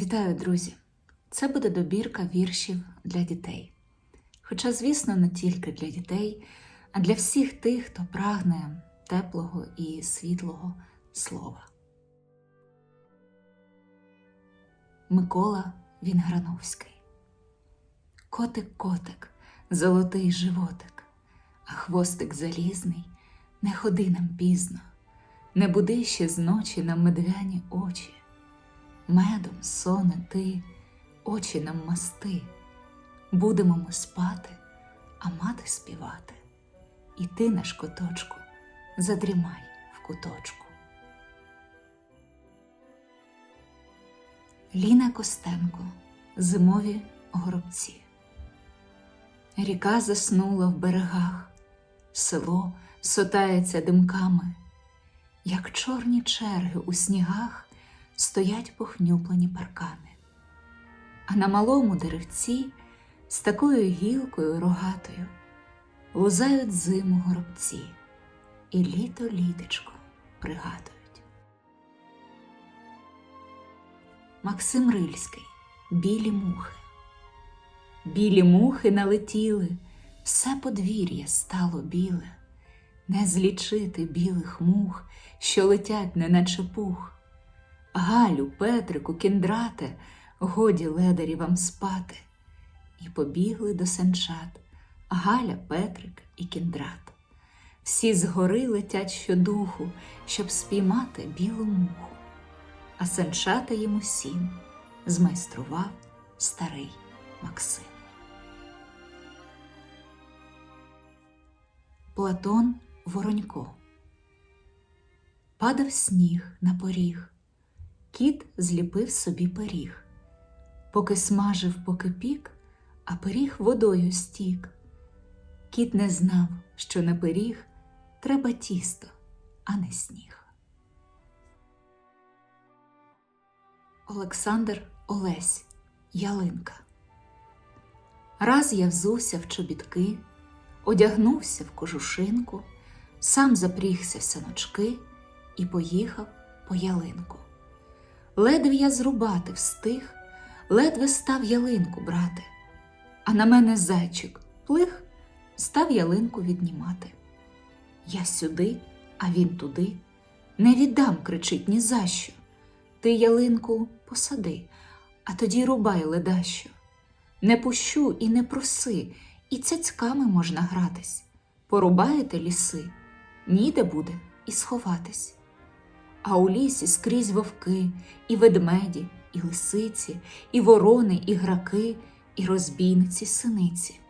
Вітаю, друзі! Це буде добірка віршів для дітей. Хоча, звісно, не тільки для дітей, а для всіх тих, хто прагне теплого і світлого слова. Микола Вінграновський Котик, котик, золотий животик, а хвостик залізний, не ходи нам пізно, не буди ще з ночі нам медвяні очі. Медом соне ти, очі нам масти, будемо ми спати, а мати співати. І ти, наш коточку, задрімай в куточку. Ліна Костенко Зимові горобці. Ріка заснула в берегах, село сотається димками, як чорні черги у снігах стоять похнюплені паркани, а на малому деревці з такою гілкою рогатою лузають зиму горобці і літо літочко пригадують. Максим Рильський Білі мухи. Білі мухи налетіли, все подвір'я стало біле, не злічити білих мух, що летять, неначе пух. Галю, Петрику, кіндрате, годі ледарі вам спати. І побігли до санчат Галя, Петрик і кіндрат. Всі згори летять щодуху, щоб спіймати білу муху, а санчата їм усім змайстрував старий Максим. Платон Воронько Падав сніг на поріг, кіт зліпив собі пиріг, поки смажив, поки пік, а пиріг водою стік. Кіт не знав, що на пиріг треба тісто, а не сніг. Олександр Олесь Ялинка Раз я взувся в чобітки, одягнувся в кожушинку, сам запрігся в саночки і поїхав по ялинку. Ледве я зрубати встиг, ледве став ялинку брати, а на мене зайчик плих став ялинку віднімати. Я сюди, а він туди. Не віддам, кричить ні за що. Ти ялинку посади, а тоді рубай ледащо. Не пущу і не проси, і цяцьками можна гратись. Порубаєте ліси, ніде буде і сховатись. А у лісі скрізь вовки, і ведмеді, і лисиці, і ворони, і граки, і розбійниці синиці.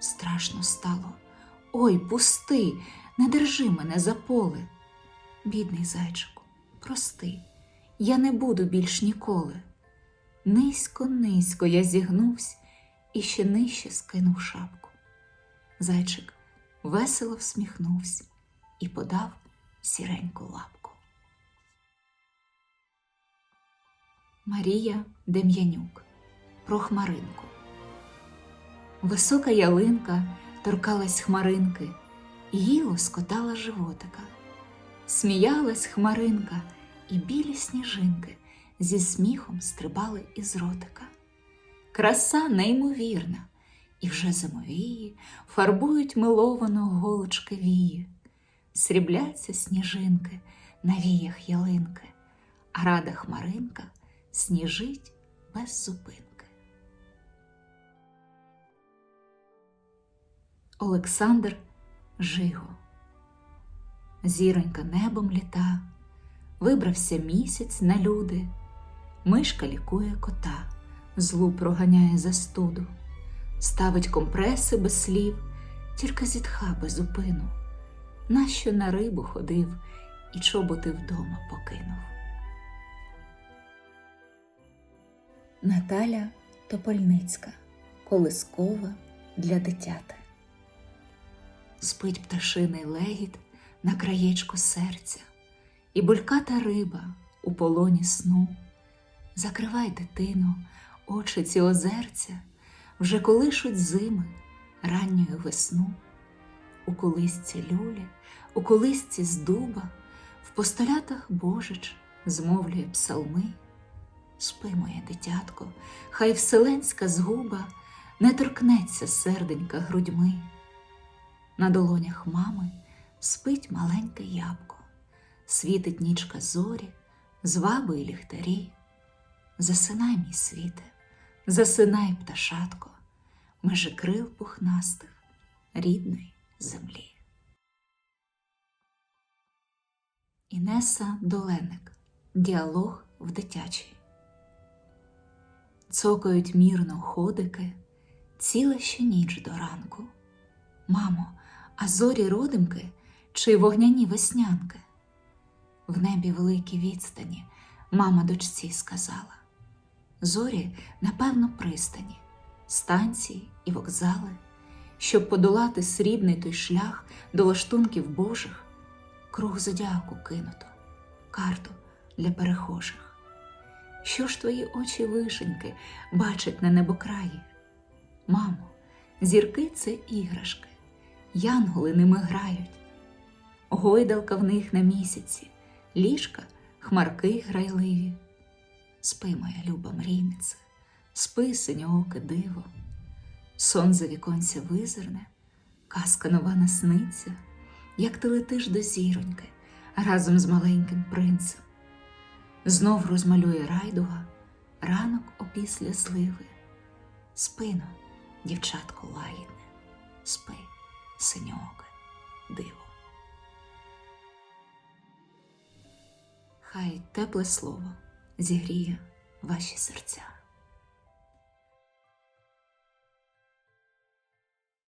Страшно стало. Ой, пусти, не держи мене за поле. Бідний зайчику, прости, я не буду більш ніколи. Низько, низько я зігнувся і ще нижче скинув шапку. Зайчик весело всміхнувся і подав сіреньку лапку. Марія Дем'янюк про хмаринку. Висока ялинка торкалась хмаринки, її лоскотала животика. Сміялась хмаринка, і білі сніжинки зі сміхом стрибали із ротика. Краса неймовірна, і вже зимовії фарбують миловано голочки вії, срібляться сніжинки на віях ялинки, а рада хмаринка сніжить без зупинки. Олександр Жиго Зіронька небом літа, вибрався місяць на люди, мишка лікує кота, злу проганяє застуду, ставить компреси без слів, тільки зітха без упину, нащо на рибу ходив і чоботи вдома покинув. Наталя Топольницька Колискова для дитяти. Спить пташиний легіт на краєчку серця, і бульката риба у полоні сну. Закривай, дитино, очі ці озерця, вже колишуть зими ранньою весну. У колисці люлі, у колисці з дуба, в постолятах Божич змовлює псалми. Спи, моє дитятко, хай вселенська згуба не торкнеться серденька грудьми. На долонях мами спить маленьке ябко, світить нічка зорі, зваби й ліхтарі. Засинай, мій світе, засинай, пташатко, межи крил пухнастих рідної землі. Інеса Доленик. Діалог в дитячій. Цокають мірно ходики, ціла ще ніч до ранку. Мамо, а зорі родимки чи вогняні веснянки? В небі великі відстані, мама дочці сказала. Зорі, напевно, пристані, станції і вокзали, щоб подолати срібний той шлях до лаштунків Божих, круг зодіаку кинуто, карту для перехожих. Що ж твої очі вишеньки бачать на небокраї? Мамо, зірки це іграшки, янголи ними грають, гойдалка в них на місяці, ліжка, хмарки грайливі. Спи, моя люба мрійниця, спи, синьооке диво, сон за віконця визирне, казка нова насниться, як ти летиш до зіроньки разом з маленьким принцем. Знов розмалює райдуга ранок опісля сливи. Спину, дівчатко лагідне, спи, синьоке, диво. Хай тепле слово зігріє ваші серця.